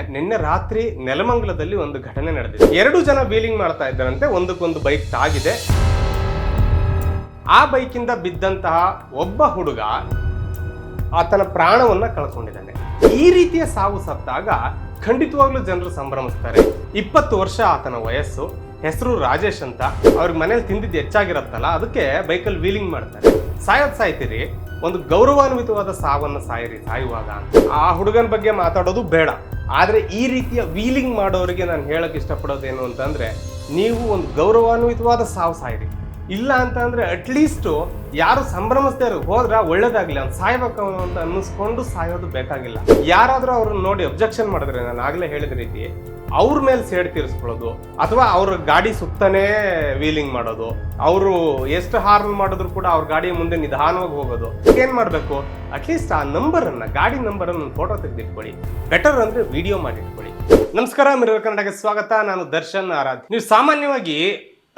ನಿನ್ನೆ ರಾತ್ರಿ ನೆಲಮಂಗಲದಲ್ಲಿ ಒಂದು ಘಟನೆ ನಡೆದಿದೆ. ಎರಡು ಜನ ವೀಲಿಂಗ್ ಮಾಡ್ತಾ ಇದ್ದಾರಂತೆ. ಒಂದಕ್ಕೊಂದು ಬೈಕ್ ತಾಗಿದೆ. ಆ ಬೈಕಿಂದ ಬಿದ್ದಂತಹ ಒಬ್ಬ ಹುಡುಗ ಆತನ ಪ್ರಾಣವನ್ನ ಕಳ್ಕೊಂಡಿದ್ದಾನೆ. ಈ ರೀತಿಯ ಸಾವು ಸತ್ತಾಗ ಖಂಡಿತವಾಗ್ಲೂ ಜನರು ಸಂಭ್ರಮಿಸ್ತಾರೆ. ಇಪ್ಪತ್ತು ವರ್ಷ ಆತನ ವಯಸ್ಸು. ಹೆಸರು ರಾಜೇಶ್ ಅಂತ. ಅವ್ರಿಗೆ ಮನೇಲಿ ತಿಂದಿದ್ದು ಹೆಚ್ಚಾಗಿರತ್ತಲ್ಲ. ಅದಕ್ಕೆ ಬೈಕಲ್ಲಿ ವೀಲಿಂಗ್ ಮಾಡ್ತಾರೆ. ಸಾಯೋದ್ ಸಾಯ್ತೀರಿ. ಒಂದು ಗೌರವಾನ್ವಿತವಾದ ಸಾವನ್ನ ಸಾಯಿರಿ, ಸಾಯುವಾಗ ಆ ಹುಡುಗನ ಬಗ್ಗೆ ಮಾತಾಡೋದು ಬೇಡ. ಆದ್ರೆ ಈ ರೀತಿಯ ವೀಲಿಂಗ್ ಮಾಡೋರಿಗೆ ನಾನು ಹೇಳೋಕ್ಕೆ ಇಷ್ಟಪಡೋದೇನು ಅಂತಂದರೆ, ನೀವು ಒಂದು ಗೌರವಾನ್ವಿತವಾದ ಸಾವು ಸಾಯಿರಿ ಇಲ್ಲ ಅಂತ ಅಟ್ಲೀಸ್ಟು ಅಟ್ಲೀಸ್ಟ್ ಯಾರು ಸಂಭ್ರಮಿಸ್ತಾ ಇರೋ ಒಳ್ಳೇದಾಗಲಿ, ಅವ್ನು ಸಾಯ್ಬೇಕು ಅವ್ನು ಅಂತ ಅನ್ನಿಸ್ಕೊಂಡು ಸಾಯೋದು ಬೇಕಾಗಿಲ್ಲ. ಯಾರಾದರೂ ಅವ್ರನ್ನ ನೋಡಿ ಅಬ್ಜೆಕ್ಷನ್ ಮಾಡಿದ್ರೆ, ನಾನು ಆಗಲೇ ಹೇಳಿದ ರೀತಿ ಅವ್ರ ಮೇಲೆ ಸೇಡ್ ತೀರಿಸ್ಕೊಳ್ಳೋದು, ಅಥವಾ ಅವ್ರ ಗಾಡಿ ಸುತ್ತಾನೇ ವೀಲಿಂಗ್ ಮಾಡೋದು, ಅವರು ಎಷ್ಟು ಹಾರ್ನ್ ಮಾಡಿದ್ರು ಕೂಡ ಅವ್ರ ಗಾಡಿ ಮುಂದೆ ನಿಧಾನವಾಗಿ ಹೋಗೋದು, ಏನ್ ಮಾಡಬೇಕು? ಅಟ್ಲೀಸ್ಟ್ ಆ ನಂಬರ್ ಅನ್ನ ಗಾಡಿ ನಂಬರ್ ಅನ್ನ ಫೋಟೋ ತೆಗೆದಿಟ್ಕೊಳ್ಳಿ. ಬೆಟರ್ ಅಂದ್ರೆ ವಿಡಿಯೋ ಮಾಡಿಟ್ಕೊಳ್ಳಿ. ನಮಸ್ಕಾರ, ಮಿರರ್ ಕನ್ನಡಕ್ಕೆ ಸ್ವಾಗತ. ನಾನು ದರ್ಶನ್ ಆರಾಧ್ ನೀವು ಸಾಮಾನ್ಯವಾಗಿ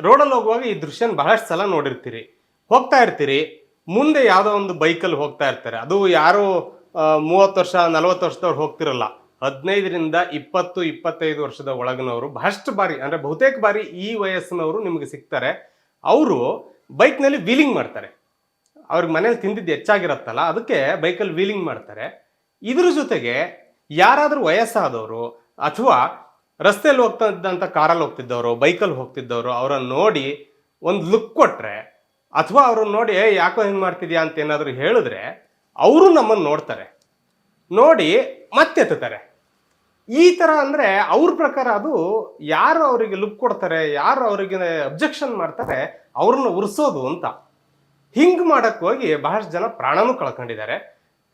ರೋಡಲ್ಲಿ ಹೋಗುವಾಗ ಈ ದೃಶ್ಯನ ಬಹಳಷ್ಟು ಸಲ ನೋಡಿರ್ತೀರಿ. ಹೋಗ್ತಾ ಇರ್ತೀರಿ. ಮುಂದೆ ಯಾವುದೋ ಒಂದು ಬೈಕಲ್ಲಿ ಹೋಗ್ತಾ ಇರ್ತಾರೆ. ಅದು ಯಾರು ಮೂವತ್ತು ವರ್ಷ, ನಲವತ್ತು ವರ್ಷದವ್ರು ಹೋಗ್ತಿರಲ್ಲ. ಹದಿನೈದರಿಂದ ಇಪ್ಪತ್ತು ಇಪ್ಪತ್ತೈದು ವರ್ಷದ ಒಳಗಿನವರು ಬಹಳಷ್ಟು ಬಾರಿ ಅಂದರೆ ಬಹುತೇಕ ಬಾರಿ ಈ ವಯಸ್ಸಿನವರು ನಿಮಗೆ ಸಿಗ್ತಾರೆ. ಅವರು ಬೈಕ್ನಲ್ಲಿ ವೀಲಿಂಗ್ ಮಾಡ್ತಾರೆ. ಅವ್ರಿಗೆ ಮನೇಲಿ ತಿಂದಿದ್ದು ಹೆಚ್ಚಾಗಿರತ್ತಲ್ಲ ಅದಕ್ಕೆ ಬೈಕಲ್ಲಿ ವೀಲಿಂಗ್ ಮಾಡ್ತಾರೆ. ಇದ್ರ ಜೊತೆಗೆ ಯಾರಾದರೂ ವಯಸ್ಸಾದವರು ಅಥವಾ ರಸ್ತೆಯಲ್ಲಿ ಹೋಗ್ತಾ ಇದ್ದಂಥ ಕಾರಲ್ಲಿ ಹೋಗ್ತಿದ್ದವರು ಬೈಕಲ್ಲಿ ಹೋಗ್ತಿದ್ದವರು ಅವರನ್ನು ನೋಡಿ ಒಂದು ಲುಕ್ ಕೊಟ್ಟರೆ ಅಥವಾ ಅವ್ರನ್ನ ನೋಡಿ "ಏ, ಯಾಕೋ ಹೆಂಗೆ ಮಾಡ್ತಿದ್ಯಾ? ಅಂತ ಏನಾದರೂ ಹೇಳಿದ್ರೆ ಅವರು ನಮ್ಮನ್ನು ನೋಡ್ತಾರೆ. ನೋಡಿ ಮತ್ತೆ ಎತ್ತುತ್ತಾರೆ ಈ ತರ ಅಂದ್ರೆ ಅವ್ರ ಪ್ರಕಾರ ಅದು ಯಾರು ಅವರಿಗೆ ಲುಕ್ ಕೊಡ್ತಾರೆ, ಯಾರು ಅವರಿಗೆ ಅಬ್ಜೆಕ್ಷನ್ ಮಾಡ್ತಾರೆ, ಅವ್ರನ್ನ ಉರ್ಸೋದು ಅಂತ. ಹಿಂಗ್ ಮಾಡಕ್ ಹೋಗಿ ಬಹಳಷ್ಟು ಜನ ಪ್ರಾಣನೂ ಕಳ್ಕೊಂಡಿದ್ದಾರೆ.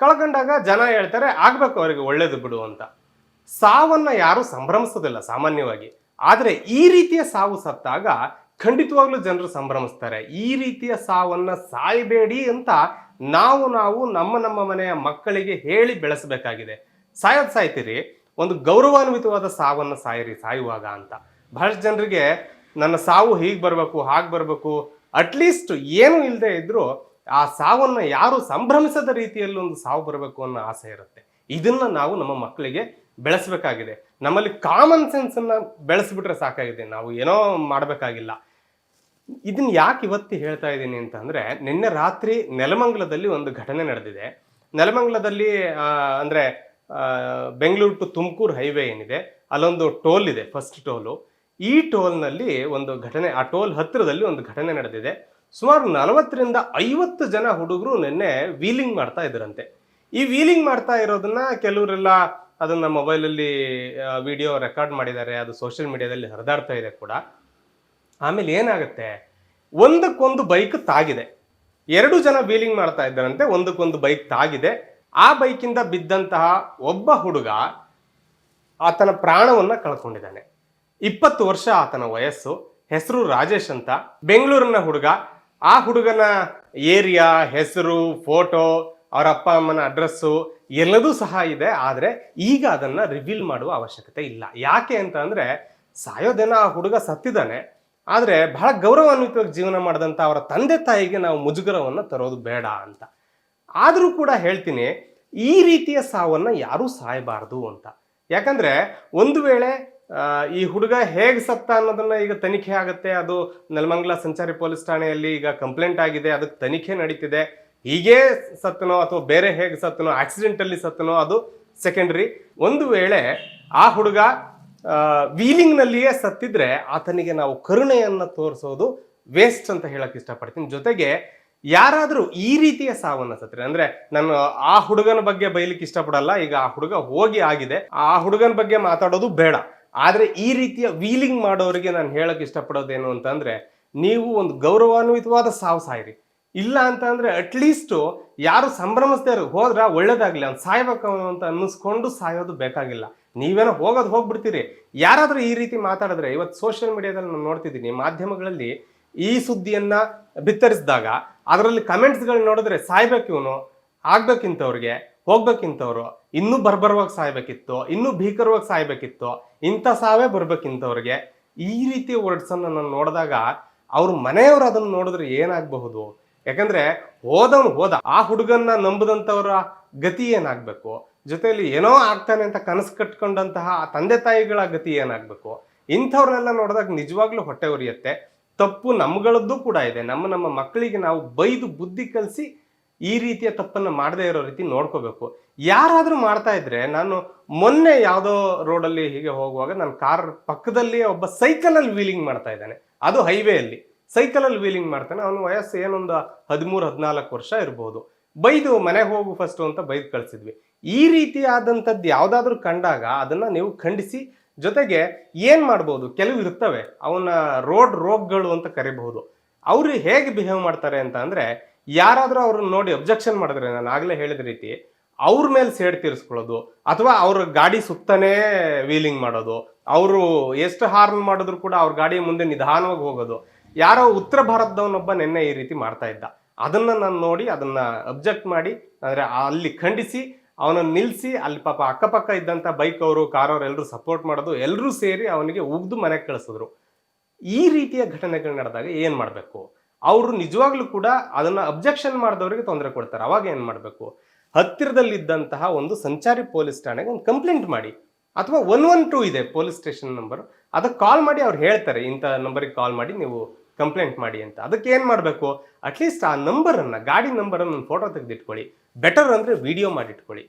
ಕಳ್ಕೊಂಡಾಗ ಜನ ಹೇಳ್ತಾರೆ, ಆಗ್ಬೇಕು ಅವರಿಗೆ ಒಳ್ಳೇದು ಬಿಡು ಅಂತ. ಸಾವನ್ನ ಯಾರು ಸಂಭ್ರಮಿಸೋದಿಲ್ಲ ಸಾಮಾನ್ಯವಾಗಿ. ಆದ್ರೆ ಈ ರೀತಿಯ ಸಾವು ಸತ್ತಾಗ ಖಂಡಿತವಾಗ್ಲೂ ಜನರು ಸಂಭ್ರಮಿಸ್ತಾರೆ. ಈ ರೀತಿಯ ಸಾವನ್ನ ಸಾಯಬೇಡಿ ಅಂತ ನಾವು ನಾವು ನಮ್ಮ ನಮ್ಮ ಮನೆಯ ಮಕ್ಕಳಿಗೆ ಹೇಳಿ ಬೆಳೆಸಬೇಕಾಗಿದೆ. ಸಾಯೋದು ಸಾಯ್ತೀರಿ? ಒಂದು ಗೌರವಾನ್ವಿತವಾದ ಸಾವನ್ನು ಸಾಯಿರಿ, ಸಾಯುವಾಗ ಅಂತ. ಬಹಳಷ್ಟು ಜನರಿಗೆ ನನ್ನ ಸಾವು ಹೀಗೆ ಬರಬೇಕು, ಹಾಗೆ ಬರಬೇಕು ಅಟ್ಲೀಸ್ಟ್ ಏನು ಇಲ್ಲದೆ ಇದ್ದರೂ ಆ ಸಾವನ್ನು ಯಾರು ಸಂಭ್ರಮಿಸದ ರೀತಿಯಲ್ಲಿ ಒಂದು ಸಾವು ಬರಬೇಕು ಅನ್ನೋ ಆಸೆ ಇರುತ್ತೆ. ಇದನ್ನ ನಾವು ನಮ್ಮ ಮಕ್ಕಳಿಗೆ ಬೆಳೆಸಬೇಕಾಗಿದೆ. ನಮ್ಮಲ್ಲಿ ಕಾಮನ್ ಸೆನ್ಸ್ ಅನ್ನ ಬೆಳೆಸ್ಬಿಟ್ರೆ ಸಾಕಾಗಿದೆ. ನಾವು ಏನೋ ಮಾಡಬೇಕಾಗಿಲ್ಲ. ಇದನ್ನ ಯಾಕೆ ಇವತ್ತು ಹೇಳ್ತಾ ಇದ್ದೀನಿ ಅಂತ ಅಂದ್ರೆ ನಿನ್ನೆ ರಾತ್ರಿ ನೆಲಮಂಗಲದಲ್ಲಿ ಒಂದು ಘಟನೆ ನಡೆದಿದೆ. ನೆಲಮಂಗಲದಲ್ಲಿ ಅಂದರೆ ಬೆಂಗಳೂರು ಟು ತುಮಕೂರು ಹೈವೇ ಏನಿದೆ, ಅಲ್ಲೊಂದು ಟೋಲ್ ಇದೆ ಫಸ್ಟ್ ಟೋಲು. ಈ ಟೋಲ್ನಲ್ಲಿ ಒಂದು ಘಟನೆ, ಆ ಟೋಲ್ ಹತ್ತಿರದಲ್ಲಿ ಒಂದು ಘಟನೆ ನಡೆದಿದೆ. ಸುಮಾರು ನಲವತ್ತರಿಂದ ಐವತ್ತು ಜನ ಹುಡುಗರು ನಿನ್ನೆ ವೀಲಿಂಗ್ ಮಾಡ್ತಾ ಇದ್ರಂತೆ. ಈ ವೀಲಿಂಗ್ ಮಾಡ್ತಾ ಇರೋದನ್ನ ಕೆಲವರೆಲ್ಲ ಅದನ್ನ ಮೊಬೈಲಲ್ಲಿ ವಿಡಿಯೋ ರೆಕಾರ್ಡ್ ಮಾಡಿದ್ದಾರೆ, ಅದು ಸೋಷಿಯಲ್ ಮೀಡಿಯಾದಲ್ಲಿ ಹರಿದಾಡ್ತಾ ಇದೆ ಕೂಡ. ಆಮೇಲೆ ಏನಾಗುತ್ತೆ, ಒಂದಕ್ಕೊಂದು ಬೈಕ್ ತಾಗಿದೆ. ಎರಡು ಜನ ವೀಲಿಂಗ್ ಮಾಡ್ತಾ ಇದ್ದಾರಂತೆ, ಒಂದಕ್ಕೊಂದು ಬೈಕ್ ತಾಗಿದೆ. ಆ ಬೈಕಿಂದ ಬಿದ್ದಂತಹ ಒಬ್ಬ ಹುಡುಗ ಆತನ ಪ್ರಾಣವನ್ನು ಕಳ್ಕೊಂಡಿದ್ದಾನೆ. ಇಪ್ಪತ್ತು ವರ್ಷ ಆತನ ವಯಸ್ಸು. ಹೆಸರು ರಾಜೇಶ್ ಅಂತ. ಬೆಂಗಳೂರಿನ ಹುಡುಗ. ಆ ಹುಡುಗನ ಏರಿಯಾ, ಹೆಸರು, ಫೋಟೋ, ಅವರ ಅಪ್ಪ ಅಮ್ಮನ ಅಡ್ರೆಸ್ಸು ಎಲ್ಲದೂ ಸಹ ಇದೆ. ಆದರೆ ಈಗ ಅದನ್ನು ರಿವೀಲ್ ಮಾಡುವ ಅವಶ್ಯಕತೆ ಇಲ್ಲ. ಯಾಕೆ ಅಂತ ಅಂದರೆ ಸಾಯೋದೇನ ಆ ಹುಡುಗ ಸತ್ತಿದ್ದಾನೆ. ಆದರೆ ಬಹಳ ಗೌರವಾನ್ವಿತವಾಗಿ ಜೀವನ ಮಾಡಿದಂಥ ಅವರ ತಂದೆ ತಾಯಿಗೆ ನಾವು ಮುಜುಗರವನ್ನು ತರೋದು ಬೇಡ ಅಂತ. ಆದರೂ ಕೂಡ ಹೇಳ್ತೀನಿ, ಈ ರೀತಿಯ ಸಾವನ್ನು ಯಾರೂ ಸಾಯಬಾರದು ಅಂತ. ಯಾಕಂದರೆ ಒಂದು ವೇಳೆ ಈ ಹುಡುಗ ಹೇಗೆ ಸತ್ತ ಅನ್ನೋದನ್ನ ಈಗ ತನಿಖೆ ಆಗುತ್ತೆ, ಅದು ನೆಲಮಂಗಲ ಸಂಚಾರಿ ಪೊಲೀಸ್ ಠಾಣೆಯಲ್ಲಿ ಈಗ ಕಂಪ್ಲೇಂಟ್ ಆಗಿದೆ, ಅದಕ್ಕೆ ತನಿಖೆ ನಡೀತಿದೆ, ಹೀಗೆ ಸತ್ತನೋ ಅಥವಾ ಬೇರೆ ಹೇಗೆ ಸತ್ತನೋ ಆಕ್ಸಿಡೆಂಟಲ್ಲಿ ಸತ್ತನೋ, ಅದು ಸೆಕೆಂಡ್ರಿ ಒಂದು ವೇಳೆ ಆ ಹುಡುಗ ವೀಲಿಂಗ್ನಲ್ಲಿಯೇ ಸತ್ತಿದ್ರೆ ಆತನಿಗೆ ನಾವು ಕರುಣೆಯನ್ನು ತೋರಿಸೋದು ವೇಸ್ಟ್ ಅಂತ ಹೇಳಕ್ಕೆ ಇಷ್ಟಪಡ್ತೀನಿ. ಜೊತೆಗೆ ಯಾರಾದರೂ ಈ ರೀತಿಯ ಸಾವನ್ನ ಸತ್ರೆ, ಅಂದ್ರೆ ನಾನು ಆ ಹುಡುಗನ ಬಗ್ಗೆ ಬೈಲಿಕ್ಕೆ ಇಷ್ಟಪಡಲ್ಲ, ಈಗ ಆ ಹುಡುಗ ಹೋಗಿ ಆಗಿದೆ, ಆ ಹುಡುಗನ ಬಗ್ಗೆ ಮಾತಾಡೋದು ಬೇಡ. ಆದ್ರೆ ಈ ರೀತಿಯ ವೀಲಿಂಗ್ ಮಾಡೋರಿಗೆ ನಾನು ಹೇಳಕ್ ಇಷ್ಟಪಡೋದೇನು ಅಂತಂದ್ರೆ, ನೀವು ಒಂದು ಗೌರವಾನ್ವಿತವಾದ ಸಾವು ಸಾಯಿರಿ. ಇಲ್ಲ ಅಂತ ಅಂದ್ರೆ ಅಟ್ಲೀಸ್ಟ್ ಯಾರು ಸಂಭ್ರಮಿಸ್ತಾ ಇರೋ ಹೋದ್ರ ಒಳ್ಳೇದಾಗ್ಲಿ, ಅವ್ನು ಸಾಯ್ಬೇಕು ಅಂತ ಅನ್ನಿಸ್ಕೊಂಡು ಸಾಯೋದು ಬೇಕಾಗಿಲ್ಲ. ನೀವೇನೋ ಹೋಗೋದು ಹೋಗ್ಬಿಡ್ತೀರಿ. ಯಾರಾದರೂ ಈ ರೀತಿ ಮಾತಾಡಿದ್ರೆ ಇವತ್ತು ಸೋಷಿಯಲ್ ಮೀಡಿಯಾದಲ್ಲಿ ನಾನು ನೋಡ್ತಿದ್ದೀನಿ, ಮಾಧ್ಯಮಗಳಲ್ಲಿ ಈ ಸುದ್ದಿಯನ್ನ ಬಿತ್ತರಿಸಿದಾಗ ಅದರಲ್ಲಿ ಕಮೆಂಟ್ಸ್ಗಳು ನೋಡಿದ್ರೆ ಸಾಯ್ಬೇಕು ಇವನು, ಆಗ್ಬೇಕಿಂತವ್ರಿಗೆ, ಹೋಗ್ಬೇಕಿಂತವ್ರು, ಇನ್ನೂ ಬರ್ಬರವಾಗಿ ಸಾಯ್ಬೇಕಿತ್ತು, ಇನ್ನೂ ಭೀಕರವಾಗಿ ಸಾಯ್ಬೇಕಿತ್ತು, ಇಂಥ ಸಾವೇ ಬರ್ಬೇಕಿಂತವ್ರಿಗೆ. ಈ ರೀತಿಯ ವರ್ಡ್ಸ್ ಅನ್ನ ನಾನು ನೋಡಿದಾಗ ಅವ್ರ ಮನೆಯವರು ಅದನ್ನು ನೋಡಿದ್ರೆ ಏನಾಗಬಹುದು? ಯಾಕಂದ್ರೆ ಹೋದವನು ಹೋದ, ಆ ಹುಡುಗನ್ನ ನಂಬದಂತವರ ಗತಿ ಏನಾಗ್ಬೇಕು? ಜೊತೆಯಲ್ಲಿ ಏನೋ ಆಗ್ತಾನೆ ಅಂತ ಕನಸು ಕಟ್ಕೊಂಡಂತಹ ತಂದೆ ತಾಯಿಗಳ ಗತಿ ಏನಾಗಬೇಕು? ಇಂಥವ್ರನ್ನೆಲ್ಲ ನೋಡಿದಾಗ ನಿಜವಾಗ್ಲೂ ಹೊಟ್ಟೆ ಉರಿಯುತ್ತೆ. ತಪ್ಪು ನಮ್ಗಳದ್ದು ಕೂಡ ಇದೆ. ನಮ್ಮ ನಮ್ಮ ಮಕ್ಕಳಿಗೆ ನಾವು ಬೈದು ಬುದ್ಧಿ ಕಲಿಸಿ ಈ ರೀತಿಯ ತಪ್ಪನ್ನು ಮಾಡದೇ ಇರೋ ರೀತಿ ನೋಡ್ಕೋಬೇಕು. ಯಾರಾದರೂ ಮಾಡ್ತಾ ಇದ್ರೆ ನಾನು ಮೊನ್ನೆ ಯಾವುದೋ ರೋಡಲ್ಲಿ ಹೀಗೆ ಹೋಗುವಾಗ ನನ್ನ ಕಾರ್ ಪಕ್ಕದಲ್ಲಿ ಒಬ್ಬ ಸೈಕಲಲ್ಲಿ ವೀಲಿಂಗ್ ಮಾಡ್ತಾ ಇದ್ದಾನೆ. ಅದು ಹೈವೇಯಲ್ಲಿ. ಸೈಕಲಲ್ಲಿ ವೀಲಿಂಗ್ ಮಾಡ್ತಾನೆ. ಅವನ ವಯಸ್ಸು ಏನೊಂದು ಹದಿಮೂರು, ಹದಿನಾಲ್ಕು ವರ್ಷ ಇರ್ಬೋದು. ಬೈದು ಮನೆಗೆ ಹೋಗು ಫಸ್ಟು ಅಂತ ಬೈದು ಕಳಿಸಿದ್ವಿ. ಈ ರೀತಿಯಾದಂಥದ್ದು ಯಾವುದಾದ್ರೂ ಕಂಡಾಗ ಅದನ್ನು ನೀವು ಖಂಡಿಸಿ ಜೊತೆಗೆ ಏನ್ ಮಾಡ್ಬೋದು? ಕೆಲವು ಇರ್ತವೆ. ಅವನ್ನ ರೋಡ್ ರೋಗ್ಗಳು ಅಂತ ಕರಿಬಹುದು. ಅವ್ರು ಹೇಗೆ ಬಿಹೇವ್ ಮಾಡ್ತಾರೆ ಅಂತ ಅಂದ್ರೆ, ಯಾರಾದರೂ ಅವ್ರನ್ನ ನೋಡಿ ಅಬ್ಜೆಕ್ಷನ್ ಮಾಡಿದ್ರೆ, ನಾನು ಆಗ್ಲೇ ಹೇಳಿದ ರೀತಿ, ಅವ್ರ ಮೇಲೆ ಸೇಡ್ ತೀರಿಸ್ಕೊಳ್ಳೋದು, ಅಥವಾ ಅವ್ರ ಗಾಡಿ ಸುತ್ತಾನೇ ವೀಲಿಂಗ್ ಮಾಡೋದು, ಅವರು ಎಷ್ಟು ಹಾರ್ನ್ ಮಾಡಿದ್ರು ಕೂಡ ಅವ್ರ ಗಾಡಿ ಮುಂದೆ ನಿಧಾನವಾಗಿ ಹೋಗೋದು. ಯಾರೋ ಉತ್ತರ ಭಾರತದವನೊಬ್ಬ ನಿನ್ನೆ ಈ ರೀತಿ ಮಾಡ್ತಾ ಇದ್ದ. ಅದನ್ನ ನಾನು ನೋಡಿ, ಅದನ್ನ ಅಬ್ಜೆಕ್ಟ್ ಮಾಡಿ, ಅಂದ್ರೆ ಅಲ್ಲಿ ಖಂಡಿಸಿ ಅವನನ್ನು ನಿಲ್ಲಿಸಿ ಅಲ್ಲಿ ಪಾಪ ಅಕ್ಕಪಕ್ಕ ಇದ್ದಂಥ ಬೈಕ್ ಅವರು ಕಾರ್ ಅವರು ಎಲ್ಲರೂ ಸಪೋರ್ಟ್ ಮಾಡೋದು ಎಲ್ಲರೂ ಸೇರಿ ಅವನಿಗೆ ಉಗ್ದು ಮನೆಗೆ ಕಳಿಸಿದ್ರು. ಈ ರೀತಿಯ ಘಟನೆಗಳು ನಡೆದಾಗ ಏನು ಮಾಡಬೇಕು? ಅವರು ನಿಜವಾಗ್ಲೂ ಕೂಡ ಅದನ್ನು ಅಬ್ಜೆಕ್ಷನ್ ಮಾಡಿದವರಿಗೆ ತೊಂದರೆ ಕೊಡ್ತಾರೆ. ಅವಾಗ ಏನು ಮಾಡಬೇಕು? ಹತ್ತಿರದಲ್ಲಿದ್ದಂತಹ ಒಂದು ಸಂಚಾರಿ ಪೊಲೀಸ್ ಠಾಣೆಗೆ ಒಂದು ಕಂಪ್ಲೇಂಟ್ ಮಾಡಿ. ಅಥವಾ ಒನ್ ಒನ್ ಟೂ ಇದೆ, ಪೊಲೀಸ್ ಸ್ಟೇಷನ್ ನಂಬರ್ ಅದಕ್ಕೆ ಕಾಲ್ ಮಾಡಿ, ಅವ್ರು ಹೇಳ್ತಾರೆ, ಇಂಥ ನಂಬರಿಗೆ ಕಾಲ್ ಮಾಡಿ, ನೀವು ಕಂಪ್ಲೇಂಟ್ ಮಾಡಿ ಅಂತ. ಅದಕ್ಕೆ ಏನು ಮಾಡಬೇಕು? ಅಟ್ಲೀಸ್ಟ್ ಆ ನಂಬರನ್ನು ಗಾಡಿ ನಂಬರನ್ನು ಒಂದು ಫೋಟೋ ತೆಗೆದಿಟ್ಕೊಳ್ಳಿ. ಬೆಟರ್ ಅಂದರೆ ವಿಡಿಯೋ ಮಾಡಿಟ್ಕೊಳ್ಳಿ.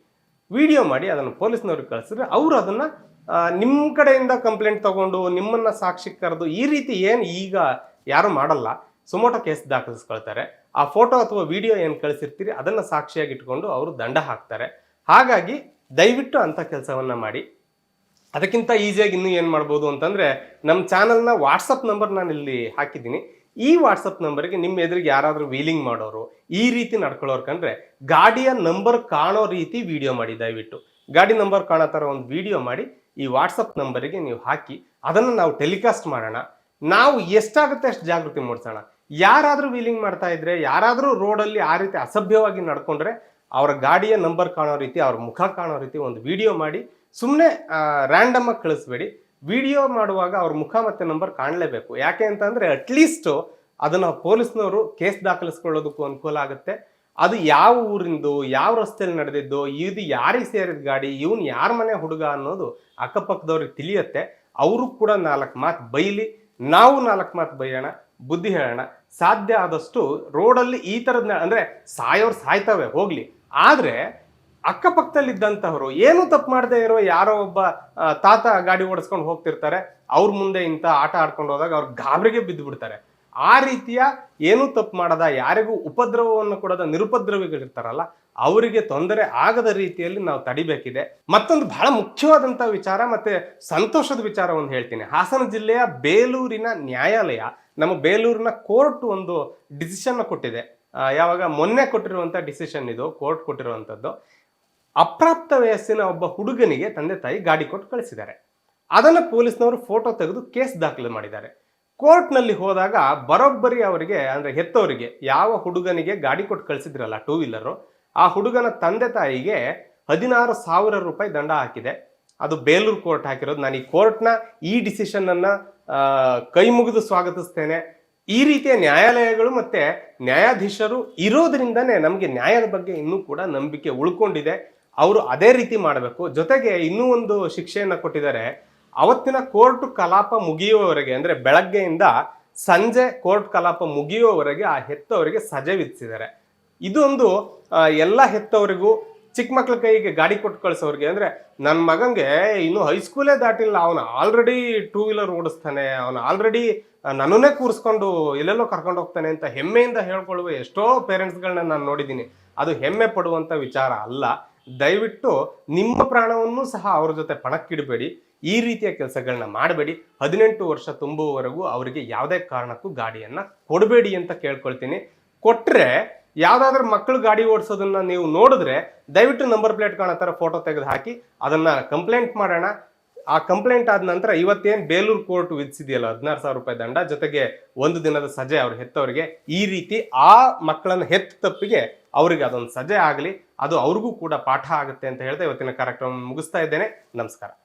ವಿಡಿಯೋ ಮಾಡಿ ಅದನ್ನು ಪೊಲೀಸ್ನವ್ರಿಗೆ ಕಳಿಸಿದ್ರೆ ಅವರು ಅದನ್ನು ನಿಮ್ಮ ಕಡೆಯಿಂದ ಕಂಪ್ಲೇಂಟ್ ತಗೊಂಡು, ನಿಮ್ಮನ್ನು ಸಾಕ್ಷಿ ಕರೆದು ಈ ರೀತಿ ಏನು ಈಗ ಯಾರು ಮಾಡಲ್ಲ, ಸುಮೋಟೋ ಕೇಸ್ ದಾಖಲಿಸ್ಕೊಳ್ತಾರೆ. ಆ ಫೋಟೋ ಅಥವಾ ವಿಡಿಯೋ ಏನು ಕಳಿಸಿರ್ತೀರಿ, ಅದನ್ನು ಸಾಕ್ಷಿಯಾಗಿ ಇಟ್ಕೊಂಡು ಅವರು ದಂಡ ಹಾಕ್ತಾರೆ. ಹಾಗಾಗಿ ದಯವಿಟ್ಟು ಅಂಥ ಕೆಲಸವನ್ನ ಮಾಡಿ. ಅದಕ್ಕಿಂತ ಈಸಿಯಾಗಿ ಇನ್ನೂ ಏನು ಮಾಡ್ಬೋದು ಅಂತಂದರೆ ನಮ್ಮ ಚಾನಲ್ನ ವಾಟ್ಸಪ್ ನಂಬರ್ ನಾನು ಇಲ್ಲಿ ಹಾಕಿದ್ದೀನಿ. ಈ ವಾಟ್ಸಪ್ ನಂಬರ್ಗೆ ನಿಮ್ಮ ಎದುರಿಗೆ ಯಾರಾದರೂ ವೀಲಿಂಗ್ ಮಾಡೋರು, ಈ ರೀತಿ ನಡ್ಕೊಳ್ಳೋರು ಕಂಡ್ರೆ ಗಾಡಿಯ ನಂಬರ್ ಕಾಣೋ ರೀತಿ ವಿಡಿಯೋ ಮಾಡಿ, ದಯವಿಟ್ಟು. ಗಾಡಿ ನಂಬರ್ ಕಾಣೋ ಥರ ಒಂದು ವಿಡಿಯೋ ಮಾಡಿ, ಈ ವಾಟ್ಸಪ್ ನಂಬರಿಗೆ ನೀವು ಹಾಕಿ, ಅದನ್ನು ನಾವು ಟೆಲಿಕಾಸ್ಟ್ ಮಾಡೋಣ. ನಾವು ಎಷ್ಟಾಗುತ್ತೆ ಅಷ್ಟು ಜಾಗೃತಿ ಮೂಡಿಸೋಣ. ಯಾರಾದರೂ ವೀಲಿಂಗ್ ಮಾಡ್ತಾ ಇದ್ರೆ, ಯಾರಾದರೂ ರೋಡಲ್ಲಿ ಆ ರೀತಿ ಅಸಭ್ಯವಾಗಿ ನಡ್ಕೊಂಡ್ರೆ, ಅವರ ಗಾಡಿಯ ನಂಬರ್ ಕಾಣೋ ರೀತಿ, ಅವ್ರ ಮುಖ ಕಾಣೋ ರೀತಿ ಒಂದು ವಿಡಿಯೋ ಮಾಡಿ ಸುಮ್ಮನೆ ರ್ಯಾಂಡಮ್ ಆಗಿ ಕಳಿಸ್ಬೇಡಿ. ವಿಡಿಯೋ ಮಾಡುವಾಗ ಅವ್ರ ಮುಖ ಮತ್ತೆ ನಂಬರ್ ಕಾಣಲೇಬೇಕು. ಯಾಕೆ ಅಂತಂದರೆ ಅಟ್ಲೀಸ್ಟ್ ಅದನ್ನ ಪೊಲೀಸ್ನವರು ಕೇಸ್ ದಾಖಲಿಸ್ಕೊಳ್ಳೋದಕ್ಕೂ ಅನುಕೂಲ ಆಗುತ್ತೆ. ಅದು ಯಾವ ಊರಿಂದು, ಯಾವ ರಸ್ತೆಯಲ್ಲಿ ನಡೆದಿದ್ದು, ಇದು ಯಾರಿಗೆ ಸೇರಿದ ಗಾಡಿ, ಇವನು ಯಾರ ಮನೆ ಹುಡುಗ ಅನ್ನೋದು ಅಕ್ಕಪಕ್ಕದವ್ರಿಗೆ ತಿಳಿಯುತ್ತೆ. ಅವರು ಕೂಡ ನಾಲ್ಕು ಮಾತು ಬೈಲಿ, ನಾವು ನಾಲ್ಕು ಮಾತು ಬೈಯೋಣ, ಬುದ್ಧಿ ಹೇಳೋಣ. ಸಾಧ್ಯ ಆದಷ್ಟು ರೋಡಲ್ಲಿ ಈ ಥರದ ಅಂದರೆ ಸಾಯೋರು ಸಾಯ್ತವೆ, ಹೋಗಲಿ. ಆದ್ರೆ ಅಕ್ಕಪಕ್ಕದಲ್ಲಿದ್ದಂಥವ್ರು ಏನು ತಪ್ಪು ಮಾಡದೇ ಇರೋ ಯಾರೋ ಒಬ್ಬ ತಾತ ಗಾಡಿ ಓಡಿಸ್ಕೊಂಡು ಹೋಗ್ತಿರ್ತಾರೆ. ಅವ್ರ ಮುಂದೆ ಇಂಥ ಆಟ ಆಡ್ಕೊಂಡು ಹೋದಾಗ ಅವ್ರ ಗಾಬರಿಗೆ ಬಿದ್ದು ಬಿಡ್ತಾರೆ ಆ ರೀತಿಯ ಏನೂ ತಪ್ಪು ಮಾಡದ, ಯಾರಿಗೂ ಉಪದ್ರವವನ್ನು ಕೊಡದ ನಿರುಪದ್ರವಿಗಳಿರ್ತಾರಲ್ಲ, ಅವರಿಗೆ ತೊಂದರೆ ಆಗದ ರೀತಿಯಲ್ಲಿ ನಾವು ತಡಿಬೇಕಿದೆ. ಮತ್ತೊಂದು ಬಹಳ ಮುಖ್ಯವಾದಂಥ ವಿಚಾರ ಮತ್ತೆ ಸಂತೋಷದ ವಿಚಾರ ಒಂದು ಹೇಳ್ತೀನಿ. ಹಾಸನ ಜಿಲ್ಲೆಯ ಬೇಲೂರಿನ ನ್ಯಾಯಾಲಯ ನಮ್ಮ ಬೇಲೂರಿನ ಕೋರ್ಟ್ ಒಂದು ಡಿಸಿಷನ್ ಕೊಟ್ಟಿದೆ. ಯಾವಾಗ ಮೊನ್ನೆ ಕೊಟ್ಟಿರುವಂಥ ಡಿಸಿಷನ್ ಇದು, ಕೋರ್ಟ್ ಕೊಟ್ಟಿರುವಂಥದ್ದು. ಅಪ್ರಾಪ್ತ ವಯಸ್ಸಿನ ಒಬ್ಬ ಹುಡುಗನಿಗೆ ತಂದೆ ತಾಯಿ ಗಾಡಿ ಕೊಟ್ಟು ಕಳಿಸಿದ್ದಾರೆ. ಅದನ್ನು ಪೊಲೀಸ್ನವರು ಫೋಟೋ ತೆಗೆದು ಕೇಸ್ ದಾಖಲು ಮಾಡಿದ್ದಾರೆ. ಕೋರ್ಟ್ನಲ್ಲಿ ಹೋದಾಗ ಬರೋಬ್ಬರಿ ಅವರಿಗೆ, ಅಂದರೆ ಹೆತ್ತವರಿಗೆ ಯಾವ ಹುಡುಗನಿಗೆ ಗಾಡಿ ಕೊಟ್ಟು ಕಳಿಸಿದ್ರಲ್ಲ ಟೂ ವೀಲರು ಆ ಹುಡುಗನ ತಂದೆ ತಾಯಿಗೆ ಹದಿನಾರು ಸಾವಿರ ರೂಪಾಯಿ ದಂಡ ಹಾಕಿದೆ. ಅದು ಬೇಲೂರು ಕೋರ್ಟ್ ಹಾಕಿರೋದು. ನಾನು ಈ ಕೋರ್ಟ್ನ ಈ ಡಿಸಿಷನನ್ನು ಕೈ ಮುಗಿದು ಸ್ವಾಗತಿಸ್ತೇನೆ. ಈ ರೀತಿಯ ನ್ಯಾಯಾಲಯಗಳು ಮತ್ತು ನ್ಯಾಯಾಧೀಶರು ಇರೋದರಿಂದನೇ ನಮಗೆ ನ್ಯಾಯದ ಬಗ್ಗೆ ಇನ್ನೂ ಕೂಡ ನಂಬಿಕೆ ಉಳ್ಕೊಂಡಿದೆ. ಅವರು ಅದೇ ರೀತಿ ಮಾಡಬೇಕು. ಜೊತೆಗೆ ಇನ್ನೂ ಒಂದು ಶಿಕ್ಷೆಯನ್ನು ಕೊಟ್ಟಿದ್ದಾರೆ. ಅವತ್ತಿನ ಕೋರ್ಟ್ ಕಲಾಪ ಮುಗಿಯುವವರೆಗೆ, ಅಂದರೆ ಬೆಳಗ್ಗೆಯಿಂದ ಸಂಜೆ ಕೋರ್ಟ್ ಕಲಾಪ ಮುಗಿಯುವವರೆಗೆ ಆ ಹೆತ್ತವರಿಗೆ ಸಜೆ ವಿಧಿಸಿದ್ದಾರೆ. ಇದೊಂದು ಎಲ್ಲ ಹೆತ್ತವರಿಗೂ, ಚಿಕ್ಕ ಮಕ್ಕಳ ಕೈಗೆ ಗಾಡಿ ಕೊಟ್ಟು ಕಳಿಸೋರಿಗೆ, ಅಂದರೆ ನನ್ನ ಮಗಂಗೆ ಇನ್ನು ಹೈಸ್ಕೂಲೇ ದಾಟಿಲ್ಲ. ಅವನು ಆಲ್ರೆಡಿ ಟೂ ವೀಲರ್ ಓಡಿಸ್ತಾನೆ. ಅವನು ಆಲ್ರೆಡಿ ನನ್ನನ್ನೇ ಕೂರಿಸ್ಕೊಂಡು ಎಲ್ಲೆಲ್ಲೋ ಕರ್ಕೊಂಡು ಹೋಗ್ತಾನೆ ಅಂತ ಹೆಮ್ಮೆಯಿಂದ ಹೇಳ್ಕೊಳ್ಳುವ ಎಷ್ಟೋ ಪೇರೆಂಟ್ಸ್ಗಳನ್ನ ನಾನು ನೋಡಿದ್ದೀನಿ. ಅದು ಹೆಮ್ಮೆ ಪಡುವಂಥ ವಿಚಾರ ಅಲ್ಲ. ದಯವಿಟ್ಟು ನಿಮ್ಮ ಪ್ರಾಣವನ್ನು ಸಹ ಅವ್ರ ಜೊತೆ ಪಣಕ್ಕಿಡಬೇಡಿ. ಈ ರೀತಿಯ ಕೆಲಸಗಳನ್ನ ಮಾಡಬೇಡಿ. ಹದಿನೆಂಟು ವರ್ಷ ತುಂಬುವವರೆಗೂ ಅವರಿಗೆ ಯಾವುದೇ ಕಾರಣಕ್ಕೂ ಗಾಡಿಯನ್ನ ಕೊಡಬೇಡಿ ಅಂತ ಕೇಳ್ಕೊಳ್ತೀನಿ. ಕೊಟ್ರೆ ಯಾವ್ದಾದ್ರೂ ಮಕ್ಕಳು ಗಾಡಿ ಓಡಿಸೋದನ್ನ ನೀವು ನೋಡಿದ್ರೆ ದಯವಿಟ್ಟು ನಂಬರ್ ಪ್ಲೇಟ್ ಕಾಣೋ ಥರ ಫೋಟೋ ತೆಗೆದು ಹಾಕಿ, ಅದನ್ನ ಕಂಪ್ಲೇಂಟ್ ಮಾಡೋಣ. ಆ ಕಂಪ್ಲೇಂಟ್ ಆದ ನಂತರ ಇವತ್ತೇನು ಬೇಲೂರು ಕೋರ್ಟ್ ವಿಧಿಸಿದೆಯಲ್ಲ ಹದಿನಾರು ಸಾವಿರ ರೂಪಾಯಿ ದಂಡ, ಜೊತೆಗೆ ಒಂದು ದಿನದ ಸಜೆ ಅವ್ರು ಹೆತ್ತವರಿಗೆ, ಈ ರೀತಿ ಆ ಮಕ್ಕಳನ್ನ ಹೆತ್ತ ತಪ್ಪಿಗೆ ಅವರಿಗೆ ಅದೊಂದು ಸಜೆ ಆಗಲಿ, ಅದು ಅವ್ರಿಗೂ ಕೂಡ ಪಾಠ ಆಗುತ್ತೆ ಅಂತ ಹೇಳ್ತಾ ಇವತ್ತಿನ ಕಾರ್ಯಕ್ರಮ ಮುಗಿಸ್ತಾ ಇದ್ದೇನೆ. ನಮಸ್ಕಾರ.